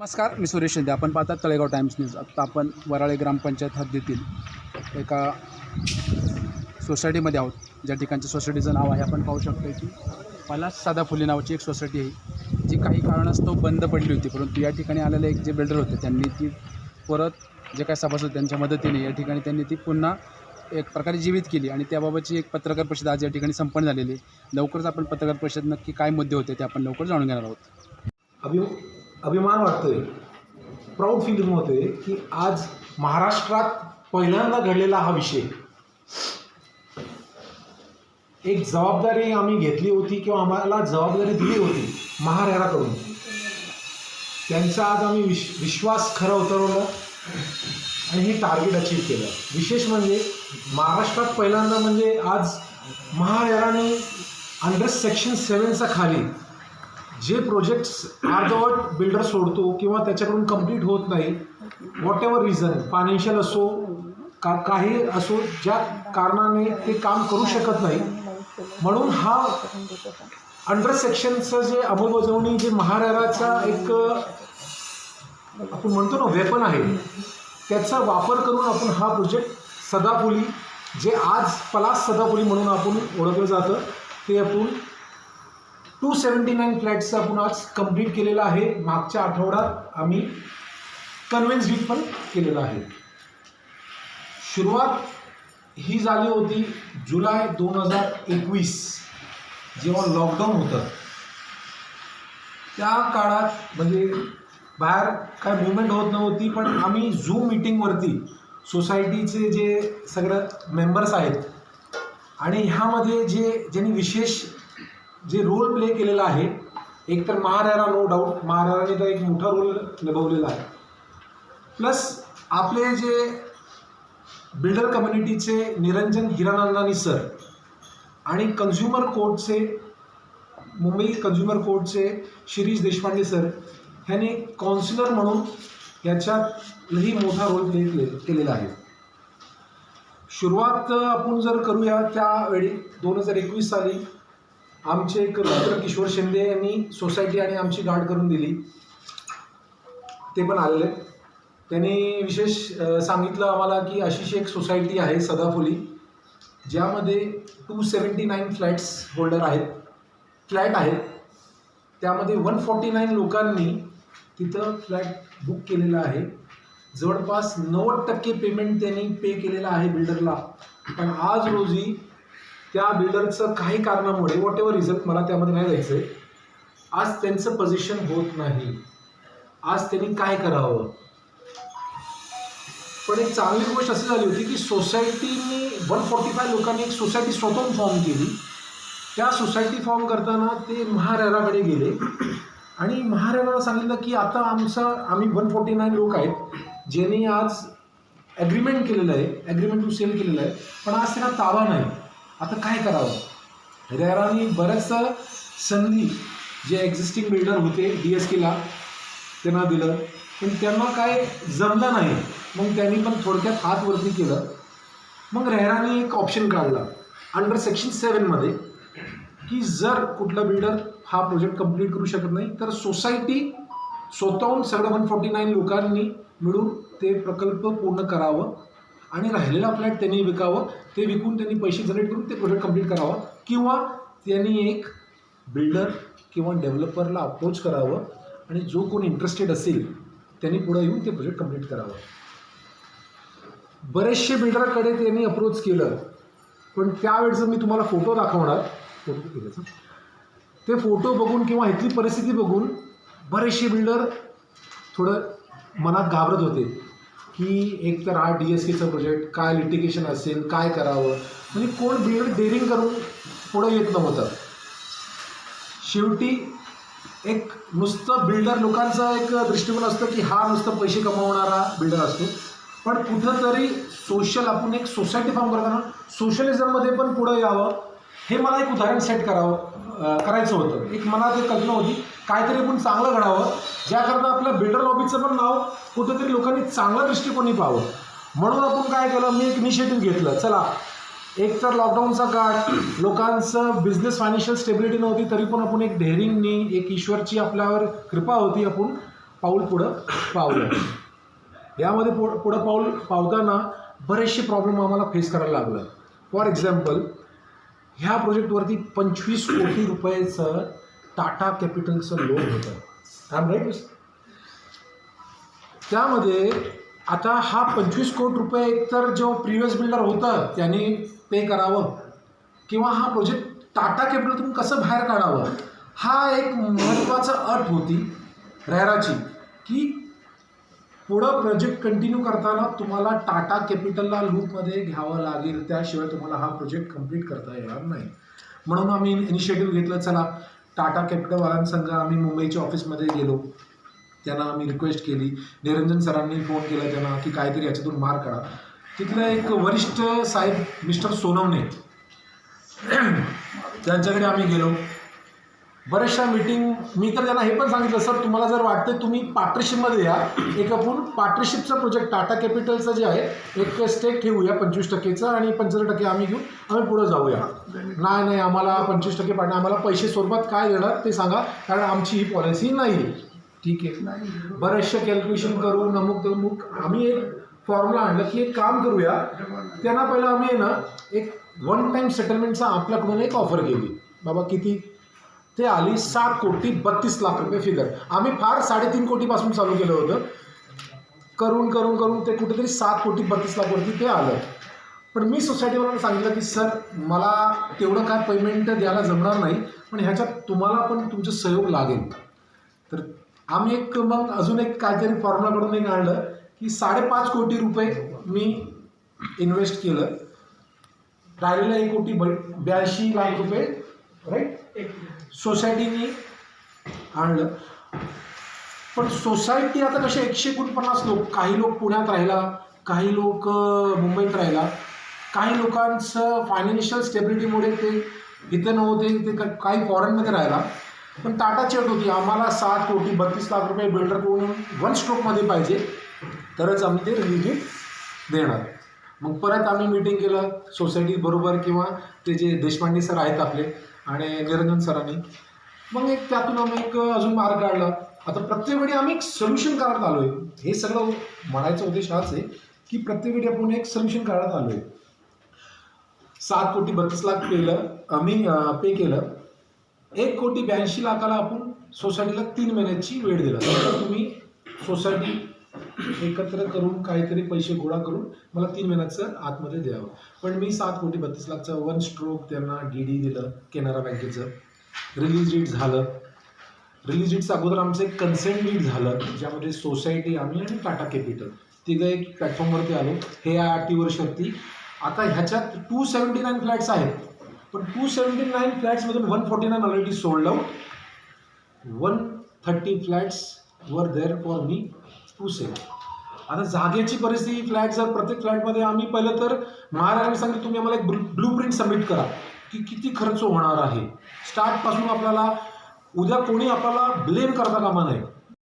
नमस्कार मी सुरेश शिंदे. आपण पाहतात तळेगाव टाइम्स न्यूज. आत्ता आपण वराळे ग्रामपंचायत हद्दीतील एका सोसायटीमध्ये आहोत. ज्या ठिकाणच्या सोसायटीचं नाव आहे आपण पाहू शकतो की पलास सादा फुले नावाची एक सोसायटी आहे जी काही कारणास्तव बंद पडली होती. परंतु या ठिकाणी आलेले एक जे बिल्डर होते त्यांनी ती परत जे काय सभासद त्यांच्या मदतीने या ठिकाणी त्यांनी ती पुन्हा एक प्रकारे जीवित केली. आणि त्याबाबतची एक पत्रकार परिषद आज या ठिकाणी संपन्न झालेली आहे. लवकरच आपण पत्रकार परिषद नक्की काय मुद्दे होते ते आपण लवकर जाणून घेणार आहोत. अभि अभिमान वाटतोय. प्राऊड फिलिंग होते की आज महाराष्ट्रात पहिल्यांदा घडलेला हा विषय. एक जबाबदारी आम्ही घेतली होती किंवा आम्हाला जबाबदारी दिली होती महाराणाकडून त्यांचा आज आम्ही विश विश्वास खरं उतरवलं आणि हे टार्गेट अचीव केलं. विशेष म्हणजे महाराष्ट्रात पहिल्यांदा म्हणजे आज महारेराने अंडर सेक्शन सेवनचा खाली जे प्रोजेक्ट्स अर्धवट बिल्डर सोडतो किंवा त्याच्याकडून कंप्लीट होत नाही वॉट एव्हर रिझन फायनान्शियल असो का काही असो ज्या कारणाने ते काम करू शकत नाही म्हणून हा अंडर सेक्शनचं जे अंमलबजावणी जे महाराजाचा एक आपण म्हणतो ना वेपन आहे त्याचा वापर करून आपण हा प्रोजेक्ट सदापुली जे आज पलास सदापुली म्हणून आपण ओळखलं जातं ते आपण टू सेवन्टी नाईन फ्लॅट्सचं आपण आज कंप्लीट केलेलं आहे. मागच्या आठवड्यात आम्ही कन्व्हेन्स डीट पण केलेलं आहे. सुरुवात ही झाली होती जुलै दोन हजार एकवीस जेव्हा लॉकडाऊन होतं. त्या काळात म्हणजे बाहेर काय मुवमेंट होत नव्हती पण आम्ही झूम मिटिंगवरती सोसायटीचे जे सगळं मेंबर्स आहेत आणि ह्यामध्ये जे ज्यांनी विशेष जे रोल प्ले केलेला आहे एक तर महाराणा नो डाऊट महाराणाने तर एक मोठा रोल निभावलेला आहे. प्लस आपले जे बिल्डर कम्युनिटीचे निरंजन हिरानंदानी सर आणि कन्झ्युमर कोर्टचे मुंबई कन्झ्युमर कोर्टचे शिरीष देशपांडे सर ह्यांनी कॉन्सिलर म्हणून याच्यातही मोठा रोल प्ले केले केलेला आहे. सुरुवात आपण जर करूया त्यावेळी दोन हजार एकवीस साली आमचे एक मित्र किशोर शिंदे यांनी सोसायटी आणि आमची गाठ करून दिली. ते पण आलेले. त्यांनी विशेष सांगितलं आम्हाला की अशीच एक सोसायटी आहे सदाफुली ज्यामध्ये two seventy nine flats holder आहेत. फ्लॅट आहेत. त्यामध्ये वन फॉर्टी नाईन लोकांनी तिथं फ्लॅट बुक केलेला आहे. जवळपास नव्वद टक्के पेमेंट त्यांनी पे केलेलं आहे बिल्डरला. पण आज रोजी त्या बिल्डरचं काही कारणामुळे वॉट एव्हर रिझल्ट मला त्यामध्ये नाही जायचं आहे आज त्यांचं पोझिशन होत नाही. आज त्यांनी काय करावं? पण एक चांगली गोष्ट अशी झाली होती की सोसायटीनी वन फॉर्टी फाय लोकांनी एक सोसायटी स्वतःहून फॉर्म केली. त्या सोसायटी फॉर्म करताना ते महारेराकडे गेले. आणि महारेराला सांगितलं की आता आमचं आम्ही वन फोर्टी नाईन लोक आहेत ज्यांनी आज ॲग्रीमेंट केलेलं आहे ॲग्रीमेंट टू सेल केलेलं आहे पण आज त्यांना ताबा नाही. आता काय करावं? रेरानी बऱ्याचशा संधी जे एक्झिस्टिंग बिल्डर होते डी एस केला त्यांना दिलं. पण त्यांना काय जमलं नाही. मग त्यांनी पण थोडक्यात हात वरती केलं. मग रेहराने एक ऑप्शन काढला. अंडर सेक्शन सेवनमध्ये की जर कुठला बिल्डर हा प्रोजेक्ट कंप्लीट करू शकत नाही तर सोसायटी स्वतःहून सगळं वन फोर्टी नाईन लोकांनी मिळून ते प्रकल्प पूर्ण करावं. आणि राहिलेला फ्लॅट त्यांनी विकावं ते विकून त्यांनी पैसे जनरेट करून ते प्रोजेक्ट कंप्लीट करावं किंवा त्यांनी एक बिल्डर किंवा डेव्हलपरला अप्रोच करावं आणि जो कोण इंटरेस्टेड असेल त्यांनी पुढं येऊन ते प्रोजेक्ट कंप्लीट करावं. बरेचसे बिल्डरकडे त्यांनी अप्रोच केलं पण त्यावेळेचं मी तुम्हाला फोटो दाखवणार. फोटो केल्याचा ते फोटो बघून किंवा इथली परिस्थिती बघून बरेचसे बिल्डर थोडं मनात घाबरत होते. की एक तर हा डी एस केचा प्रोजेक्ट काय लिटिगेशन असेल काय करावं? म्हणजे कोण बिल्डर डेअरिंग करून पुढं येत नव्हतं. शेवटी एक नुसतं बिल्डर लोकांचा एक दृष्टिकोन असतं की हा नुसतं पैसे कमावणारा बिल्डर असतो. पण कुठंतरी सोशल आपण एक सोसायटी फॉर्म करताना सोशलिझममध्ये पण पुढं यावं. हे मला एक उदाहरण सेट करावं. करायचं होतं. एक मनात एक कल्पना होती काहीतरी आपण चांगलं घडावं ज्याकरता आपल्या बिल्डर लॉबीचं पण नाव कुठंतरी लोकांनी चांगलं दृष्टिकोनी पाहावं. म्हणून आपण काय केलं मी एक इनिशिएटिव्ह घेतलं. चला एक तर लॉकडाऊनचा काळ लोकांचं बिझनेस फायनान्शियल स्टेबिलिटी नव्हती तरी पण आपण एक डेअरिंगनी एक ईश्वरची आपल्यावर कृपा होती आपण पाऊल पुढं पावलं. यामध्ये पुढं पाऊल पावताना बरेचसे प्रॉब्लेम आम्हाला फेस करायला लागलं. फॉर एक्झाम्पल ह्या प्रोजेक्टवरती पंचवीस कोटी रुपयाचं टाटा कॅपिटलचं लोन होतं. आय राईट त्यामध्ये आता हा पंचवीस कोटी रुपये एकतर जो प्रिव्हियस बिल्डर होता त्यांनी पे करावं किंवा हा प्रोजेक्ट टाटा कॅपिटलतून कसं बाहेर काढावं हा एक महत्त्वाचा अट होती रेराची की पुढं प्रोजेक्ट कंटिन्यू करताना तुम्हाला टाटा कॅपिटलला लूपमध्ये घ्यावं लागेल. त्याशिवाय तुम्हाला हा प्रोजेक्ट कंप्लीट करता येणार नाही. म्हणून आम्ही इनिशिएटिव्ह घेतलं चला टाटा कॅपिटलवाल्यांसंग आम्ही मुंबईच्या ऑफिसमध्ये गेलो. त्यांना आम्ही रिक्वेस्ट केली. निरंजन सरांनी फोन केला त्यांना की काहीतरी याच्यातून मार काढा. तिथलं एक वरिष्ठ साहेब मिस्टर सोनवणे. त्यांच्याकडे आम्ही गेलो. बऱ्याचशा मीटिंग मी तर त्यांना हे पण सांगितलं सर तुम्हाला जर वाटते तुम्ही पार्टनरशिपमध्ये या एक आपण पार्टनरशिपचा प्रोजेक्ट टाटा कॅपिटलचं जे आहे एक स्टेक ठेवूया पंचवीस टक्केचं आणि पंचवीस टक्के आम्ही घेऊ आम्ही पुढे जाऊया. नाही नाही आम्हाला पंचवीस टक्के पाडणं आम्हाला पैसे स्वरूपात काय देणार ते सांगा कारण आमची ही पॉलिसी नाही आहे? ठीक आहे बरेचसे कॅल्क्युलेशन करून अमुक तमुक आम्ही एक फॉर्म्युला आणलं की एक काम करूया. त्यांना पहिलं आम्ही ना एक वन टाईम सेटलमेंटचा आपल्याकडून एक ऑफर केली. बाबा किती? ते आली सात कोटी बत्तीस लाख रुपये फिगर आम्ही फार साडेतीन कोटीपासून चालू केलं होतं. करून करून करून ते कुठेतरी सात कोटी बत्तीस लाखवरती ते आलं. पण मी सोसायटीवाल्यांना सांगितलं की सर मला तेवढं काय पेमेंट द्यायला जमणार नाही पण ह्याच्यात तुम्हाला पण तुमचं सहयोग लागेल. तर आम्ही एक मग अजून एक काहीतरी फॉर्म्युला करून एक आणलं की साडेपाच कोटी रुपये मी इन्व्हेस्ट केलं. राहिलेलं एक कोटी ब- ब्याऐंशी लाख रुपये. राईट सोसायटीने आणलं. पण सोसायटी आता कसे एकशे एकोणपन्नास लोक काही लोक पुण्यात राहिला काही लोक मुंबईत राहिला. काही लोकांचं फायनान्शियल स्टेबिलिटीमुळे ते इथं नव्हते ते काही फॉरेनमध्ये राहिला. पण टाटाची अट होती आम्हाला सात कोटी बत्तीस लाख रुपये बिल्डरकडून वन स्ट्रोकमध्ये पाहिजे. तरच आम्ही ते रिलीज देणार. मग परत आम्ही मीटिंग केलं सोसायटी बरोबर किंवा ते जे देशपांडे सर आहेत आपले आणि निरंजन सरांनी. मग एक त्यातून आम्ही एक अजून मार्ग काढला. आता प्रत्येक वेळी आम्ही एक सोल्युशन काढत आलो आहे हे सगळं म्हणायचा उद्देश हाच आहे की प्रत्येक वेळी आपण एक सोल्युशन काढत आलोय. सात कोटी बत्तीस लाख केलं आम्ही पे केलं. एक कोटी ब्याऐंशी लाखाला आपण सोसायटीला तीन महिन्याची वेळ दिला. तुम्ही सोसायटी एकत्र करून काहीतरी पैसे गोळा करून मला तीन महिन्याचं आतमध्ये द्यावं. पण मी सात कोटी बत्तीस लाखचं वन स्ट्रोक त्यांना डी डी दिलं कॅनरा बँकेचं. रिलीज डेट झालं. रिलीज डेटचं अगोदर आमचं एक कन्सेंट डीड झालं ज्यामध्ये सोसायटी आम्ही आणि टाटा कॅपिटल तिघं एक प्लॅटफॉर्मवरती आलो. हे या अटीवर शर्ती आता ह्याच्यात टू सेवन्टी नाईन फ्लॅट्स आहेत. पण two seventy nine फ्लॅट्समधून one forty nine already sold out one thirty flats are there for me to sell आता जागेची परिस्थिती फ्लॅट जर प्रत्येक फ्लॅटमध्ये आम्ही पहिलं तर महाराजांनी सांगितलं तुम्ही आम्हाला एक ब्लू प्रिंट सबमिट करा. की किती खर्च होणार आहे. स्टार्टपासून आपल्याला उद्या कोणी आपल्याला ब्लेम करता कामा नये.